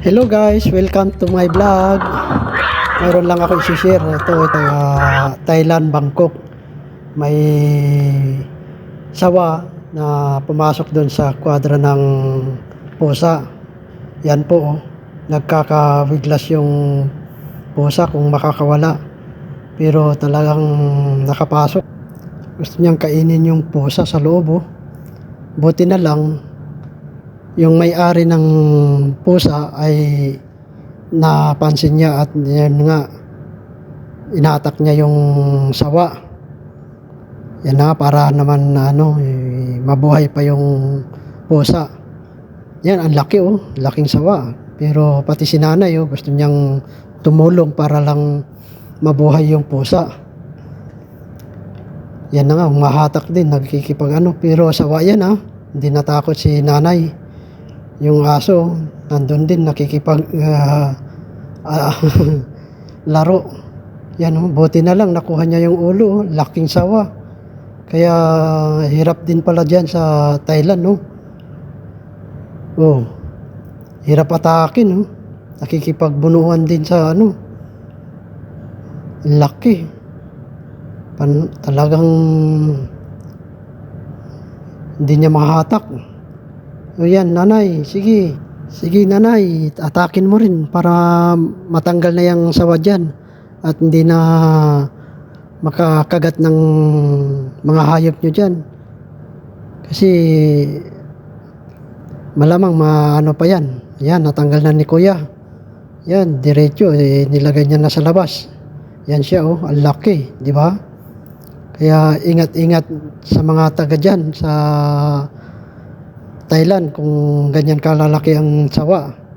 Hello guys, welcome to my vlog. Meron lang ako i-share. Ito, ito, ah, Thailand, Bangkok. May sawa na pumasok doon sa kwadra ng pusa. Yan po, oh. nagkakawiglas yung pusa kung makakawala. Pero talagang nakapasok. Gusto niyang kainin yung pusa sa loob. Oh. Buti na lang, yung may-ari ng pusa ay napansin niya at yan nga inatak niya yung sawa. Yan na para naman ano eh, mabuhay pa yung pusa. Yan ang laki oh. Laking sawa. Pero pati si nanay oh gusto niyang tumulong para lang mabuhay yung pusa. Yan na nga umahatak din nagkikipag ano pero sawa yan ah. Hindi natakot si nanay yung aso, nandun din nakikipag ah, ah, laro. Yan, oh, buti na lang nakuha niya yung ulo, oh, laking sawa. Kaya hirap din pala diyan sa Thailand, no. Oh. Hirap atakin, no. Nakikipagbunuhan din sa ano. Laki. Pan, talagang hindi niya mahatak. O yan, nanay, sige. Sige, nanay, atakin mo rin para matanggal na yung sawa dyan. At hindi na makakagat ng mga hayop nyo dyan. Kasi malamang maano pa yan. Yan, natanggal na ni kuya. Yan, diretso, eh, nilagay niya na sa labas. Yan siya, oh, ang laki, di ba? Kaya ingat-ingat sa mga taga dyan, sa Thailand kung ganyan kalalaki ang sawa.